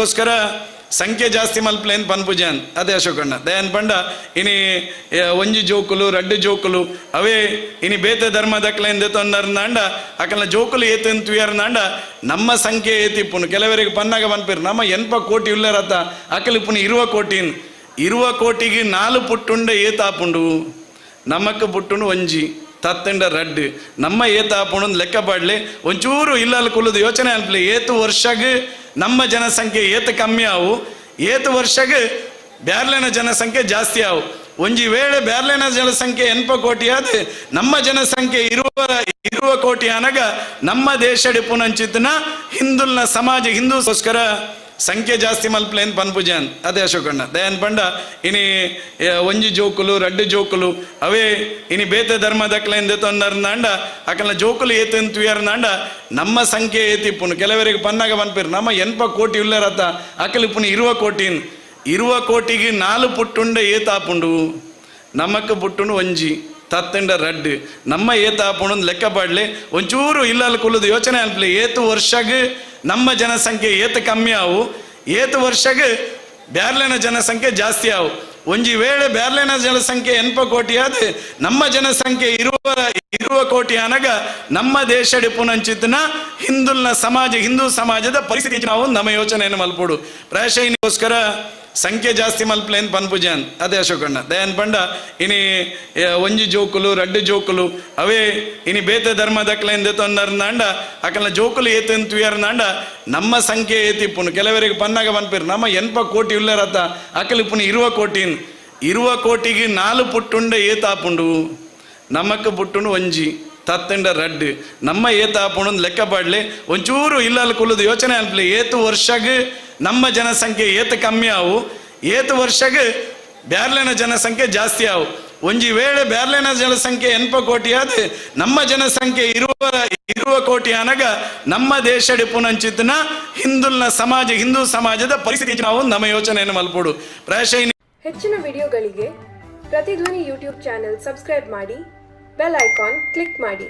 ಗೋಸ್ಕರ ಸಂಖ್ಯೆ ಜಾಸ್ತಿ ಮಲ್ಪಲೇನ್ ಪನ್ಪುಜಾನ್ ಅದೇ ಅಶೋಕಣ್ಣ. ದಯನ್ ಪಂಡ, ಇನಿ ಒಂಜಿ ಜೋಕುಲು, ರಡ್ಡು ಜೋಕುಲು, ಅವೇ ಇನಿ ಬೇತೆ ಧರ್ಮದಕ್ಲೆಂದು ತೊಂದರ್ನಾಂಡ ಅಕಲ್ನ ಜೋಕುಲು ಏತನ್ ತುಯರ್ನಾಂಡ ನಮ್ಮ ಸಂಖ್ಯೆ ಏತಿಪ್ಪುನು ಕೆಲವರಿಗೆ ಪನ್ನಾಗ ಪನ್ಪಿರು. ನಮ್ಮ ಎನ್ಪ ಕೋಟಿ ಉಳ್ಳರತ್ತ ಅಕಲ್ ಇಪ್ಪುನು ಇರುವ ಕೋಟಿನ್. ಇರುವ ಕೋಟಿಗೆ ನಾಲು ಪುಟ್ಟುಂಡ ಏತಾಪುಂಡು ನಮಕ್ ಪುಟ್ಟುಂಡು ಒಂಜಿ, ತತ್ತಂಡ ರಡ್ಡು. ನಮ್ಮ ಏತಾಪುಂಡು ಲೆಕ್ಕ ಪಾಡ್ಲಿ. ಒಂಚೂರು ಇಲ್ಲಲ್ಲಿ ಕುಲ್ಲದು ಯೋಚನೆ ಅನ್ಪಲಿ. ಏತು ವರ್ಷಗ್ ನಮ್ಮ ಜನಸಂಖ್ಯೆ ಏತ ಕಮ್ಮಿ ಆವು, ಏತ ವರ್ಷಗೆ ಬ್ಯಾರ್ಲೆನ ಜನಸಂಖ್ಯೆ ಜಾಸ್ತಿ ಆವು. ಒಂಜಿ ವೇಳೆ ಬ್ಯಾರ್ಲೆನ ಜನಸಂಖ್ಯೆ ಎನ್ಪ ಕೋಟಿ ಆದ, ನಮ್ಮ ಜನಸಂಖ್ಯೆ ಇರುವ ಇರುವ ಕೋಟಿ ಅನಗ ನಮ್ಮ ದೇಶ ಪುನಂಚಿತನ ಹಿಂದುಲ್ನ ಸಮಾಜ ಹಿಂದೂಗೋಸ್ಕರ ಸಂಖ್ಯೆ ಜಾಸ್ತಿ ಮಲ್ಪಲೇನ್ ಪನ್ಪುಜಾನ್ ಅದೇ ಅಶೋಕಣ್ಣ. ದಯನ್ ಪಂಡ, ಇನಿ ಒಂಜಿ ಜೋಕುಲು, ರಡ್ಡು ಜೋಕುಲು, ಅವೇ, ಇನಿ ಬೇತೆ ದಕ್ಲೇನ್ ತೊಂದರ್ನಾಂಡ ಅಕಲ್ನ ಜೋಕುಲು ಏತನ್ ತುಯರ್ನಾಂಡ ನಮ್ಮ ಸಂಖ್ಯೆ ಏತಿಪ್ಪುನು ಕೆಲವರಿಗೆ ಪನ್ನಾಗ ಪನ್ಪಿರು. ನಮ್ಮ ಎನ್ಪ ಕೋಟಿ ಉಳ್ಳರತ್ತ ಅಕಲ್ ಇಪ್ಪುನ ಇರುವ ಕೋಟಿನ್. ಇರುವ ಕೋಟಿಗೆ ನಾಲು ಪುಟ್ಟುಂಡ ಏತಾಪುಂಡು ನಮಕ್ ಪುಟ್ಟುಂಡು ಒಂಜಿ, ತತ್ತಂಡ ರಡ್ಡು. ನಮ್ಮ ಏತ ಆಪುಣ್ ಲೆಕ್ಕ ಪಾಡ್ಲಿ. ಒಂಚೂರು ಇಲ್ಲಲ್ಲಿ ಕುಲದ ಯೋಚನೆ ಅನ್ಪಲಿ. ಏತು ವರ್ಷಗ್ ನಮ್ಮ ಜನಸಂಖ್ಯೆ ಏತ ಕಮ್ಮಿ ಆವು, ಏತ ವರ್ಷಗ್ ಬ್ಯಾರ್ಲೆನ ಜನಸಂಖ್ಯೆ ಜಾಸ್ತಿ ಆವು. ಒಂಜಿ ವೇಳೆ ಬ್ಯಾರ್ಲೆನ ಜನಸಂಖ್ಯೆ ಎನ್ಪ ಕೋಟಿ ಆದ, ನಮ್ಮ ಜನಸಂಖ್ಯೆ ಇರುವ ಇರುವ ಕೋಟಿ ಅನಗ ನಮ್ಮ ದೇಶ ಪುನಂಚಿತನ ಹಿಂದುಲ್ನ ಸಮಾಜ, ಹಿಂದೂ ಸಮಾಜದ ಪರಿಸ್ಥಿತಿ ನಾವು ನಮ್ಮ ಯೋಚನೆಯನ್ನು ಮಲ್ಪೋಡು. ಪ್ರಾಯಶಃ ಸಂಖ್ಯೆ ಜಾಸ್ತಿ ಮಲ್ಪಲೇನ್ ಪನ್ಪುಜಾನ್ ಅದೇ ಅಶೋಕಣ್ಣ. ಪಂಡ ಇನಿ ಒಂಜಿ ಜೋಕುಲು, ರಡ್ಡು ಜೋಕುಲು, ಅವೇ, ಇನಿ ಬೇತೆ ಧರ್ಮದಕ್ಲೆಂದು ತೊಂದರ್ನಾಂಡ ಅಕಲ್ನ ಜೋಕುಲು ಏತನ್ ತುಯರ್ನಾಂಡ ನಮ್ಮ ಸಂಖ್ಯೆ ಏತಿಪ್ಪುನು ಕೆಲವರಿಗೆ ಪನ್ನಾಗ ಬನ್ಪಿರು ನಮ್ಮ ಎನ್ಪ ಕೋಟಿ ಉಳ್ಳರತ್ತ ಅಕಲ್ ಇಪ್ಪುನು ಇರುವ ಕೋಟಿನ್ ಇರುವ ಕೋಟಿಗೆ ನಾಲು ಪುಟ್ಟುಂಡ ಏತಾಪುಂಡು ನಮಕ್ ಪುಟ್ಟುಂಡು ಒಂಜಿ, ತತ್ತಂಡ ರಡ್ ನಮ್ಮ ಏತ ಆಪುಣ್ ಲೆಕ್ಕ ಪಾಡ್ಲಿ. ಒಂಚೂರು ಇಲ್ಲಲ್ಲಿ ಕುಲ್ಲದು ಯೋಚನೆ ಅನ್ಪಲಿ. ಏತು ವರ್ಷಗ್ ನಮ್ಮ ಜನಸಂಖ್ಯೆ ಏತ ಕಮ್ಮಿ ಆವು, ಏತ ವರ್ಷಗೆ ಬ್ಯಾರ್ಲೆನ ಜನಸಂಖ್ಯೆ ಜಾಸ್ತಿ ಆವು. ಒಂಜಿ ವೇಳೆ ಬ್ಯಾರ್ಲೆನ ಜನಸಂಖ್ಯೆ ಎನ್ಪ ಕೋಟಿ ಆದ, ನಮ್ಮ ಜನಸಂಖ್ಯೆ ಇರುವ ಇರುವ ಕೋಟಿ ಅನಗ ನಮ್ಮ ದೇಶ ಪುನಂಚಿತನ ಹಿಂದುಲ್ನ ಸಮಾಜ, ಹಿಂದೂ ಸಮಾಜದ ಪರಿಸ್ಥಿತಿ ನಾವು ನಮ್ಮ ಯೋಚನೆಯನ್ನು ಮಲ್ಪೋಡು. ಪ್ರಾಯಶಃ ಹೆಚ್ಚಿನ ವಿಡಿಯೋಗಳಿಗೆ ಪ್ರತಿಧ್ವನಿ ಯೂಟ್ಯೂಬ್ ಚಾನೆಲ್ ಸಬ್ಸ್ಕ್ರೈಬ್ ಮಾಡಿ, ಬೆಲ್ ಐಕಾನ್ ಕ್ಲಿಕ್ ಮಾಡಿ.